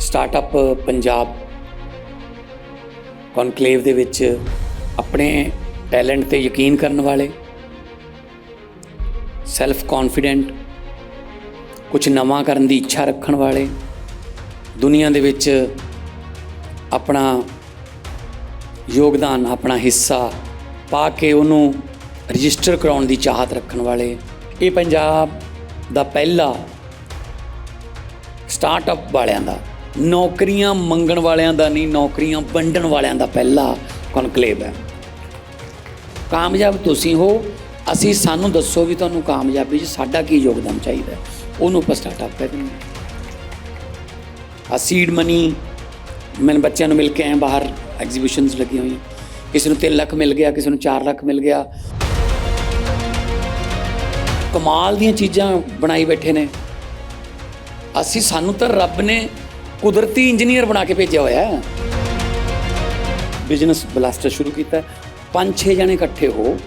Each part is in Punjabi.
ਸਟਾਰਟਅਪ ਪੰਜਾਬ ਕਨਕਲੇਵ ਦੇ ਵਿੱਚ ਆਪਣੇ ਟੈਲੈਂਟ ਤੇ ਯਕੀਨ ਕਰਨ ਵਾਲੇ ਸੈਲਫ ਕੌਨਫੀਡੈਂਟ ਕੁਝ ਨਵਾਂ ਕਰਨ ਦੀ ਇੱਛਾ ਰੱਖਣ ਵਾਲੇ, ਦੁਨੀਆ ਦੇ ਵਿੱਚ ਆਪਣਾ ਯੋਗਦਾਨ, ਆਪਣਾ ਹਿੱਸਾ ਪਾ ਕੇ ਉਹਨੂੰ ਰਜਿਸਟਰ ਕਰਾਉਣ ਦੀ ਚਾਹਤ ਰੱਖਣ ਵਾਲੇ, ਇਹ ਪੰਜਾਬ ਦਾ ਪਹਿਲਾ ਸਟਾਰਟਅਪ ਵਾਲਿਆਂ ਦਾ, ਨੌਕਰੀਆਂ ਮੰਗਣ ਵਾਲਿਆਂ ਦਾ ਨਹੀਂ, ਨੌਕਰੀਆਂ ਵੰਡਣ ਵਾਲਿਆਂ ਦਾ ਪਹਿਲਾ ਕਨਕਲੇਵ ਹੈ। ਕਾਮਯਾਬ ਤੁਸੀਂ ਹੋ, ਅਸੀਂ ਸਾਨੂੰ ਦੱਸੋ ਵੀ ਤੁਹਾਨੂੰ ਕਾਮਯਾਬੀ 'ਚ ਸਾਡਾ ਕੀ ਯੋਗਦਾਨ ਚਾਹੀਦਾ ਉਹਨੂੰ ਆਪਾਂ ਸਟਾਰਟਅਪ ਕਹਿੰਦੇ ਹਾਂ। ਆ ਸੀਡ ਮਨੀ ਮੈਂ ਬੱਚਿਆਂ ਨੂੰ ਮਿਲ ਕੇ ਆਏ ਬਾਹਰ ਐਗਜ਼ੀਬਿਸ਼ਨਸ ਲੱਗੀਆਂ ਹੋਈਆਂ। ਕਿਸੇ ਨੂੰ 3 ਲੱਖ ਮਿਲ ਗਿਆ, ਕਿਸੇ ਨੂੰ 4 ਲੱਖ ਮਿਲ ਗਿਆ। ਕਮਾਲ ਦੀਆਂ ਚੀਜ਼ਾਂ ਬਣਾਈ ਬੈਠੇ ਨੇ। ਅਸੀਂ ਸਾਨੂੰ ਤਾਂ ਰੱਬ ਨੇ ਕੁਦਰਤੀ ਇੰਜੀਨੀਅਰ ਬਣਾ ਕੇ ਭੇਜਿਆ ਹੋਇਆ ਹੈ। ਬਿਜ਼ਨਸ ਬਲਾਸਟਰ ਸ਼ੁਰੂ ਕੀਤਾ ਪੰਜ ਛੇ ਜਣੇ ਇਕੱਠੇ ਹੋ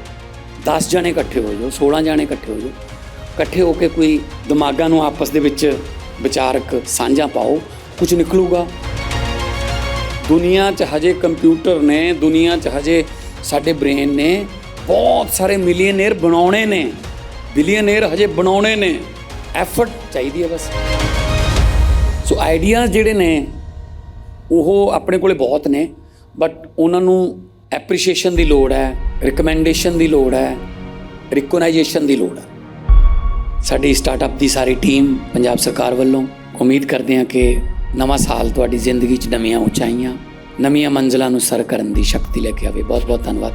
10 ਜਣੇ ਇਕੱਠੇ ਹੋ ਜਾਓ 16 ਜਣੇ ਇਕੱਠੇ ਹੋ ਜਾਓ। ਇਕੱਠੇ ਹੋ ਕੇ ਕੋਈ ਦਿਮਾਗਾਂ ਨੂੰ ਆਪਸ ਦੇ ਵਿੱਚ ਵਿਚਾਰਕ ਸਾਂਝਾ ਪਾਓ, ਕੁਝ ਨਿਕਲੂਗਾ। ਦੁਨੀਆ 'ਚ ਹਜੇ ਕੰਪਿਊਟਰ ਨੇ, ਦੁਨੀਆ 'ਚ ਹਜੇ ਸਾਡੇ ਬ੍ਰੇਨ ਨੇ ਬਹੁਤ ਸਾਰੇ ਮਿਲੀਅਨੇਅਰ ਬਣਾਉਣੇ ਨੇ। ਬਿਲੀਅਨੇਅਰ ਹਜੇ ਬਣਾਉਣੇ ਨੇ। ਐਫਰਟ ਚਾਹੀਦੀ ਹੈ ਬਸ। ਸੋ ਆਈਡੀਆਜ਼ ਜਿਹੜੇ ਨੇ, ਉਹ ਆਪਣੇ ਕੋਲੇ ਬਹੁਤ ਨੇ ਬਟ ਉਹਨਾਂ ਨੂੰ ਐਪਰੀਸ਼ੀਏਸ਼ਨ ਦੀ ਲੋੜ ਹੈ ਰეკਮੈਂਡੇਸ਼ਨ ਦੀ ਲੋੜ ਹੈ ਰਿਕਗਨਾਈਜੇਸ਼ਨ ਦੀ ਲੋੜ ਹੈ। ਸਾਡੀ ਸਟਾਰਟਅਪ ਦੀ ਸਾਰੀ ਟੀਮ ਪੰਜਾਬ ਸਰਕਾਰ ਵੱਲੋਂ ਉਮੀਦ ਕਰਦੇ ਹਾਂ ਕਿ ਨਵਾਂ ਸਾਲ ਤੁਹਾਡੀ ਜ਼ਿੰਦਗੀ 'ਚ ਨਵੀਆਂ ਉਚਾਈਆਂ, ਨਵੀਆਂ ਮੰਜ਼ਲਾਂ ਨੂੰ ਸਰ ਕਰਨ ਦੀ ਸ਼ਕਤੀ ਲੈ ਕੇ ਆਵੇ। ਬਹੁਤ ਬਹੁਤ ਧੰਨਵਾਦ।